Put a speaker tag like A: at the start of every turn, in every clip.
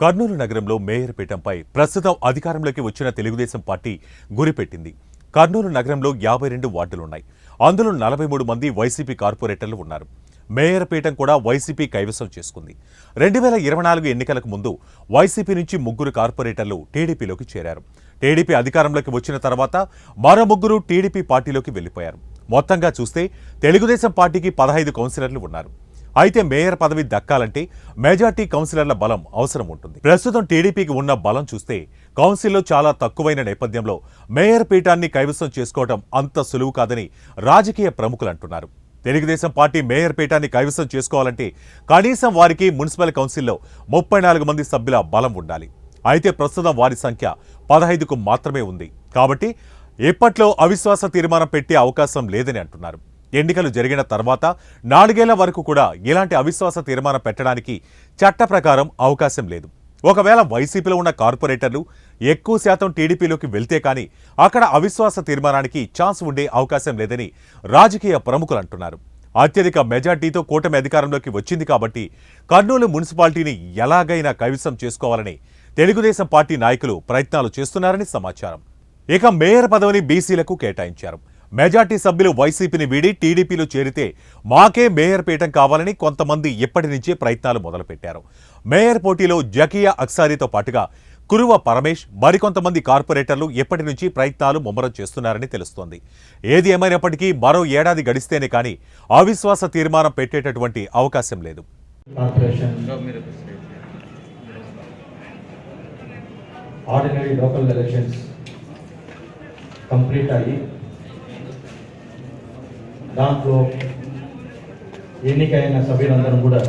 A: కర్నూలు నగరంలో మేయర్ పీఠంపై ప్రస్తుతం అధికారంలోకి వచ్చిన తెలుగుదేశం పార్టీ గురిపెట్టింది. కర్నూలు నగరంలో యాభై రెండు వార్డులున్నాయి. అందులో నలభై మూడు మంది వైసీపీ కార్పొరేటర్లు ఉన్నారు. మేయర్ పీఠం కూడా వైసీపీ కైవసం చేసుకుంది. రెండు వేల ఇరవై నాలుగు ఎన్నికలకు ముందు వైసీపీ నుంచి ముగ్గురు కార్పొరేటర్లు టీడీపీలోకి చేరారు. టీడీపీ అధికారంలోకి వచ్చిన తర్వాత మరో ముగ్గురు టీడీపీ పార్టీలోకి వెళ్ళిపోయారు మొత్తంగా చూస్తే తెలుగుదేశం పార్టీకి పదహైదు కౌన్సిలర్లు ఉన్నారు. అయితే మేయర్ పదవి దక్కాలంటే మెజార్టీ కౌన్సిలర్ల బలం అవసరం ఉంటుంది. ప్రస్తుతం టీడీపీకి ఉన్న బలం చూస్తే కౌన్సిల్లో చాలా తక్కువైన నేపథ్యంలో మేయర్ పీఠాన్ని కైవసం చేసుకోవడం అంత సులువు కాదని రాజకీయ ప్రముఖులు అంటున్నారు. తెలుగుదేశం పార్టీ మేయర్ పీఠాన్ని కైవసం చేసుకోవాలంటే కనీసం వారికి మున్సిపల్ కౌన్సిల్లో ముప్పై నాలుగు మంది సభ్యుల బలం ఉండాలి. అయితే ప్రస్తుతం వారి సంఖ్య పదహైదుకు మాత్రమే ఉంది. కాబట్టి ఎప్పట్లో అవిశ్వాస తీర్మానం పెట్టే అవకాశం లేదని అంటున్నారు. ఎన్నికలు జరిగిన తర్వాత నాలుగేళ్ళ వరకు కూడా ఇలాంటి అవిశ్వాస తీర్మానం పెట్టడానికి చట్ట ప్రకారం అవకాశం లేదు. ఒకవేళ వైసీపీలో ఉన్న కార్పొరేటర్లు ఎక్కువ శాతం టీడీపీలోకి వెళ్తే కానీ అక్కడ అవిశ్వాస తీర్మానానికి ఛాన్స్ ఉండే అవకాశం లేదని రాజకీయ ప్రముఖులు అంటున్నారు. అత్యధిక మెజార్టీతో కూటమి అధికారంలోకి వచ్చింది కాబట్టి కర్నూలు మున్సిపాలిటీని ఎలాగైనా కైవసం చేసుకోవాలని తెలుగుదేశం పార్టీ నాయకులు ప్రయత్నాలు చేస్తున్నారని సమాచారం. ఇక మేయర్ పదవిని బీసీలకు కేటాయించారు. మెజార్టీ సభ్యులు వైసీపీని వీడి టీడీపీలో చేరితే మాకే మేయర్ పీఠం కావాలని కొంతమంది ఇప్పటి నుంచే ప్రయత్నాలు మొదలుపెట్టారు. మేయర్ పోటీలో జకియా అక్సారీతో పాటుగా కురువ పరమేష్ మరికొంతమంది కార్పొరేటర్లు ఎప్పటి నుంచి ప్రయత్నాలు ముమ్మరం చేస్తున్నారని తెలుస్తోంది. ఏది ఏమైనప్పటికీ మరో ఏడాది గడిస్తేనే కానీ అవిశ్వాస తీర్మానం పెట్టేటటువంటి అవకాశం లేదు.
B: ఆర్డినరీ లోకల్ ఎలక్షన్స్ కంప్లీట్ అయ్యి దాంట్లో ఎన్నికైన సభ్యులందరూ కూడా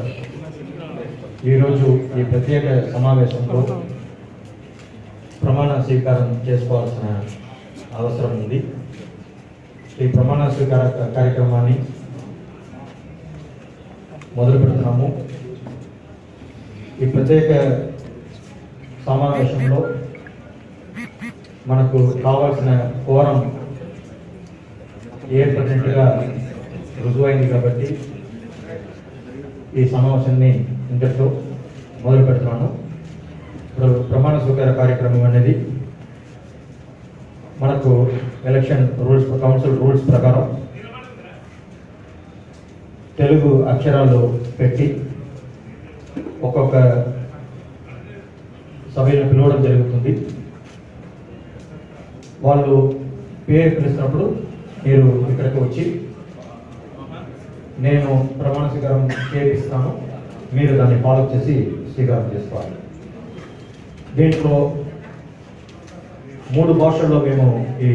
B: ఈరోజు ఈ ప్రత్యేక సమావేశంలో ప్రమాణ స్వీకారం చేసుకోవాల్సిన అవసరం ఉంది. ఈ ప్రమాణ స్వీకార కార్యక్రమాన్ని మొదలు పెడుతున్నాము. ఈ ప్రత్యేక సమావేశంలో మనకు కావాల్సిన కోరం ఏర్పడినట్టుగా రుజువైంది కాబట్టి ఈ సమావేశాన్ని ఇంతటితో మొదలు పెడుతున్నాను. ఇప్పుడు ప్రమాణ స్వీకార కార్యక్రమం అనేది మనకు ఎలక్షన్ రూల్స్ కౌన్సిల్ రూల్స్ ప్రకారం తెలుగు అక్షరాలు పెట్టి ఒక్కొక్క సభ్యులను పిలవడం జరుగుతుంది. వాళ్ళు పేరు పిలిచినప్పుడు మీరు ఇక్కడికి వచ్చి నేను ప్రమాణ స్వీకారం చేపిస్తాను. మీరు దాన్ని ఫాలో చేసి స్వీకారం చేసుకోవాలి. దీంట్లో మూడు భాషల్లో మేము ఈ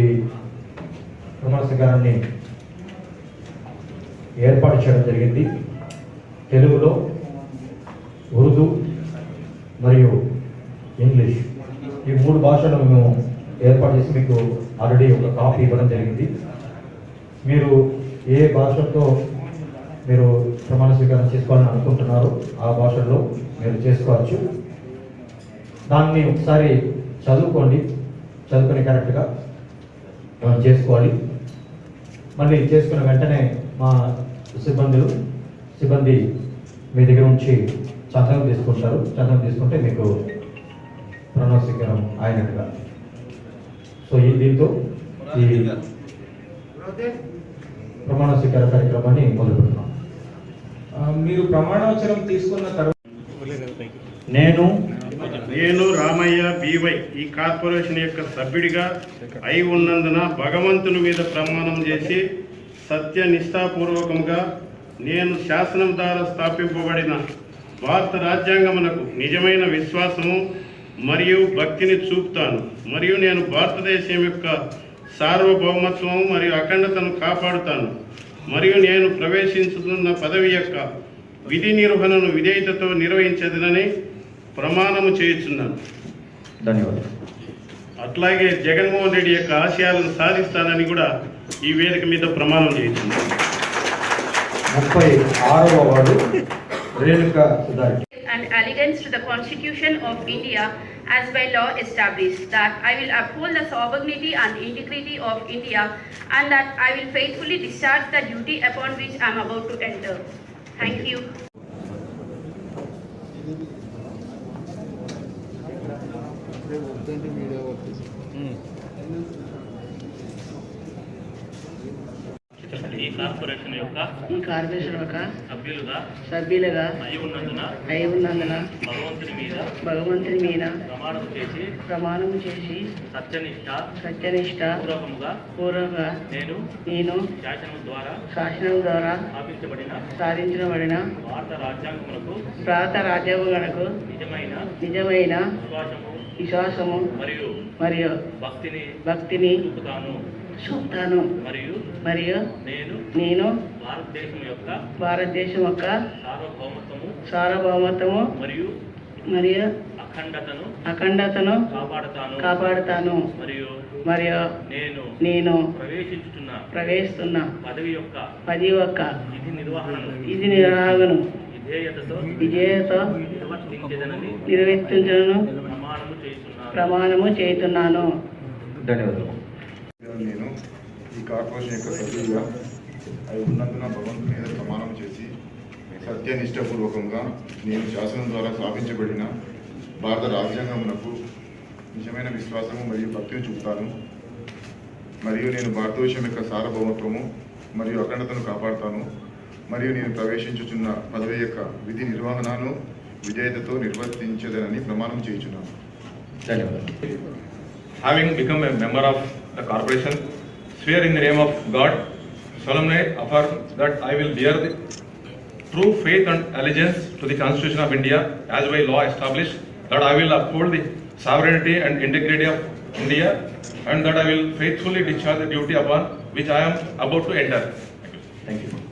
B: ప్రమాణ స్వీకారాన్ని ఏర్పాటు చేయడం జరిగింది. తెలుగులో ఉర్దూ మరియు ఇంగ్లీష్ ఈ మూడు భాషలను మేము ఏర్పాటు చేసి మీకు ఆల్రెడీ ఒక కాపీ ఇవ్వడం జరిగింది. మీరు ఏ భాషతో మీరు ప్రమాణ స్వీకారం చేసుకోవాలని అనుకుంటున్నారో ఆ భాషల్లో మీరు చేసుకోవచ్చు. దాన్ని ఒకసారి చదువుకోండి. చదువుకుని కరెక్ట్గా మనం చేసుకోవాలి. మళ్ళీ చేసుకున్న వెంటనే మా సిబ్బందులు సిబ్బంది మీ దగ్గర నుంచి చందనం తీసుకుంటారు. చందనం తీసుకుంటే మీకు ప్రణవ స్వీకారం అయినట్టుగా. సో ఈ దీంతో ఈ ప్రమాణ స్వీకార కార్యక్రమాన్ని మొదలు
C: మీరు ప్రమాణవచనం తీసుకున్న తర్వాత
B: నేను
D: నేను రామయ్య బీవై ఈ కార్పొరేషన్ యొక్క సభ్యుడిగా అయి ఉన్నందున భగవంతుని మీద ప్రమాణం చేసి సత్య నిష్ఠాపూర్వకంగా నేను శాసనం ద్వారా స్థాపింపబడిన భారత రాజ్యాంగమునకు నిజమైన విశ్వాసము మరియు భక్తిని చూపుతాను. మరియు నేను భారతదేశం యొక్క సార్వభౌమత్వం మరియు అఖండతను కాపాడుతాను. మరియు నేను ప్రవేశించుతున్న పదవి యొక్క విధి నిర్వహణను విధేయతతో నిర్వహించదనని ప్రమాణము చేయుచున్నాను.
B: ధన్యవాదాలు.
D: అట్లాగే జగన్మోహన్ రెడ్డి యొక్క ఆశయాలను సాధిస్తానని కూడా ఈ వేదిక మీద ప్రమాణం చేస్తున్నాను
B: ముప్పై ఆరవ ward Renuka Sudhari
E: and allegiance to the Constitution of India as by law established, that I will uphold the sovereignty and integrity of India, and that I will faithfully discharge the duty upon which I am about to enter. Thank you.
F: ఈ corporation యొక్క
G: ఈ corporation యొక్క
F: సభ్యులుగా
G: సభ్యులుగా
F: అయి ఉన్నందున
G: అయి ఉన్నందున
F: భగవంతుని మీద
G: భగవంతుని మీద
F: ప్రమాణం చేసి
G: ప్రమాణం చేసి
F: సత్యనిష్ట
G: సత్యనిష్ట
F: పూర్వకముగా నేను
G: నేను
F: శాసనం ద్వారా
G: శాసనం ద్వారా
F: స్థాపించబడిన
G: సాధించబడిన
F: భారత రాజ్యాంగములకు నిజమైన
G: నిజమైన
F: విశ్వాసము
G: విశ్వాసము
F: మరియు
G: మరియు
F: భక్తిని
G: భక్తిని
F: చూపుతాను
G: చూపుతాను.
F: మరియు
G: మరియు
F: నేను
G: నేను
F: భారతదేశం యొక్క
G: భారతదేశం యొక్క
F: సార్వభౌమత్వము
G: సార్వభౌమత్వము
F: మరియు
G: మరియు
F: అఖండతను
G: అఖండతను
F: కాపాడుతాను.
G: కాపాడుతాను.
F: మరియు
G: మరియు
F: నేను
G: నేను
F: ప్రవేశించుతున్న
G: ప్రవేశిస్తున్న
F: పదవి యొక్క
G: పది ఒక్క
F: విధి నిర్వహణను
G: ఇది నిర్వహణను
F: విధేయతతో నిర్వర్తించేదనని
G: నిర్వర్తించను.
F: ప్రమాణము చేస్తున్నాను
G: ప్రమాణము చేస్తున్నాను
B: ధన్యవాదాలు.
H: నేను ఈ కార్పొరేషన్ యొక్క సభ్యులుగా అవి ఉన్నందున భగవంతుని మీద ప్రమాణం చేసి సత్యనిష్టపూర్వకంగా నేను శాసనం ద్వారా స్థాపించబడిన భారత రాజ్యాంగమునకు నిజమైన విశ్వాసము మరియు భక్తిని చూపుతాను. మరియు నేను భారతదేశం యొక్క సార్వభౌమత్వము మరియు అఖండతను కాపాడుతాను. మరియు నేను ప్రవేశించుచున్న పదవి యొక్క విధి నిర్వహణను విధేయతతో నిర్వర్తించదనని ప్రమాణం చేయుచున్నాను.
B: ధన్యవాదాలు.
I: having become a member of the corporation, swear in the name of God, solemnly affirm that I will bear the true faith and allegiance to the Constitution of India as by law established, that I will uphold the sovereignty and integrity of India, and that I will faithfully discharge the duty upon which I am about to enter.
B: Thank you.